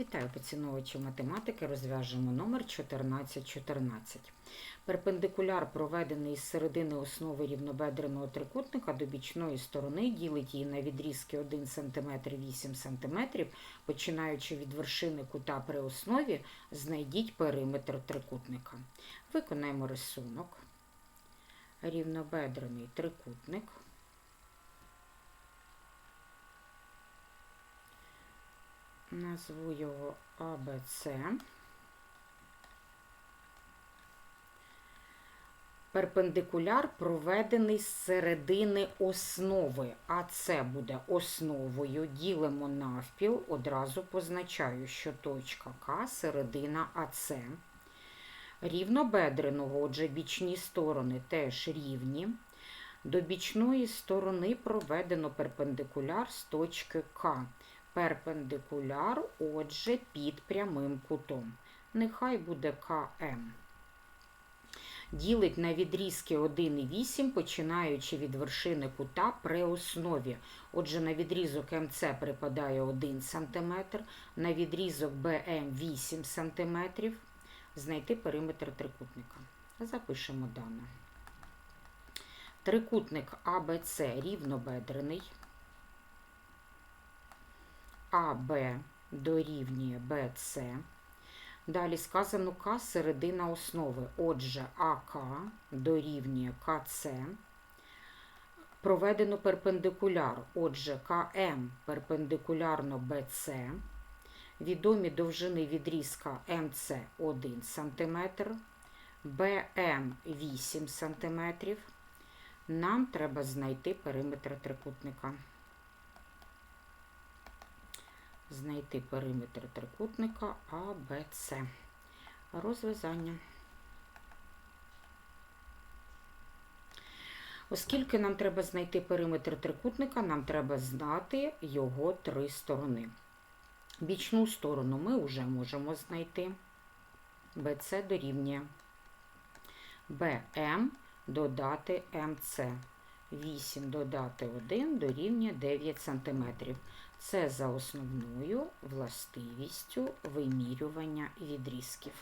Вітаю поціновувачі математики. Розв'яжемо номер 1414. Перпендикуляр, проведений із середини основи рівнобедреного трикутника до бічної сторони, ділить її на відрізки 1 см 8 см, починаючи від вершини кута при основі, знайдіть периметр трикутника. Виконаємо рисунок. Рівнобедрений трикутник. Назву його АБЦ. Перпендикуляр проведений з середини основи, а це буде основою. Ділимо навпіл, одразу позначаю, що точка К середина АЦ. Рівнобедреного, отже, бічні сторони теж рівні. До бічної сторони проведено перпендикуляр з точки К перпендикуляр, отже, під прямим кутом. Нехай буде КМ. Ділить на відрізки 1,8, починаючи від вершини кута при основі. Отже, на відрізок МЦ припадає 1 см, на відрізок БМ 8 см. Знайти периметр трикутника. Запишемо дане. Трикутник АБЦ рівнобедрений. АБ дорівнює БЦ. Далі сказано К середина основи. Отже, АК дорівнює КЦ. Проведено перпендикуляр. Отже, КМ перпендикулярно БЦ. Відомі довжини відрізка МЦ 1 см, БМ 8 см. Нам треба знайти периметр трикутника знайти периметр трикутника АБЦ. Розв'язання. Оскільки нам треба знайти периметр трикутника, нам треба знати його три сторони. Бічну сторону ми вже можемо знайти. БЦ дорівнює БМ додати МЦ. 8 додати 1 дорівнює 9 см. Це за основною властивістю вимірювання відрізків.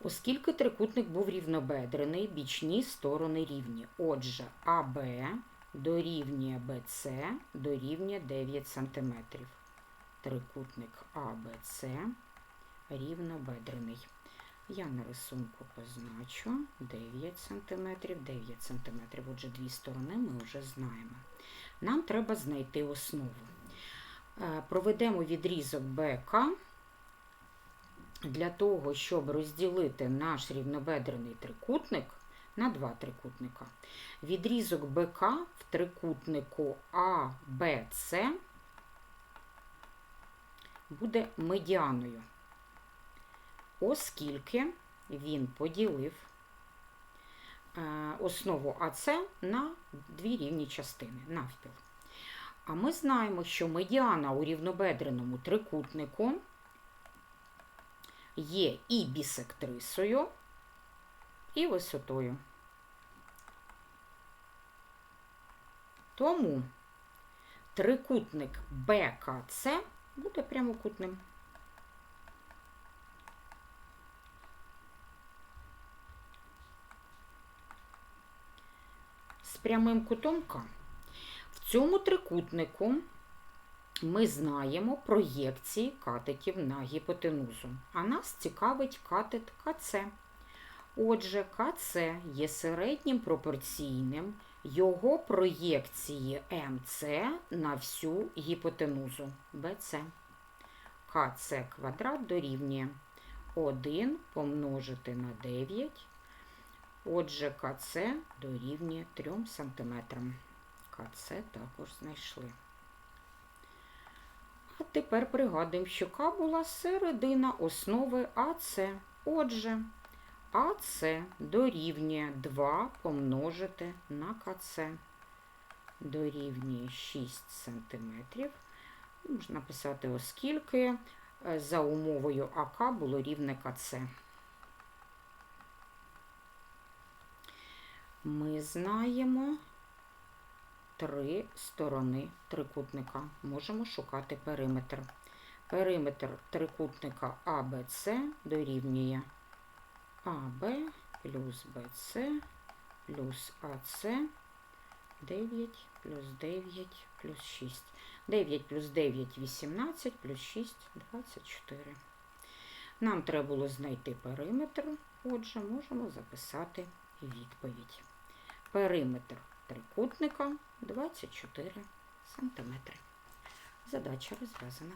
Оскільки трикутник був рівнобедрений, бічні сторони рівні. Отже, АБ дорівнює БЦ дорівнює 9 см. Трикутник АБЦ рівнобедрений. Я на рисунку позначу 9 см, 9 см. Отже, дві сторони ми вже знаємо. Нам треба знайти основу. Е, проведемо відрізок БК для того, щоб розділити наш рівнобедрений трикутник на два трикутника. Відрізок БК в трикутнику АБЦ буде медіаною оскільки він поділив е, основу АЦ на дві рівні частини навпіл. А ми знаємо, що медіана у рівнобедреному трикутнику є і бісектрисою, і висотою. Тому трикутник БКЦ буде прямокутним. Прямим кутом К. В цьому трикутнику ми знаємо проєкції катетів на гіпотенузу. А нас цікавить катет КЦ. Отже, КЦ є середнім пропорційним його проєкції МЦ на всю гіпотенузу БЦ. КЦ квадрат дорівнює 1 помножити на 9 Отже, КЦ дорівнює 3 см. КЦ також знайшли. А тепер пригадуємо, що К була середина основи АЦ. Отже, АЦ дорівнює 2 помножити на КЦ. Дорівнює 6 см. Можна написати, оскільки е, за умовою АК було рівне КЦ. Ми знаємо, три сторони трикутника. Можемо шукати периметр. Периметр трикутника АБЦ дорівнює АБ плюс БЦ плюс АЦ 9 плюс 9 плюс 6. 9 плюс 9 18 плюс 6 24. Нам треба було знайти периметр. Отже, можемо записати відповідь. Периметр трикутника 24 см. Задача розв'язана.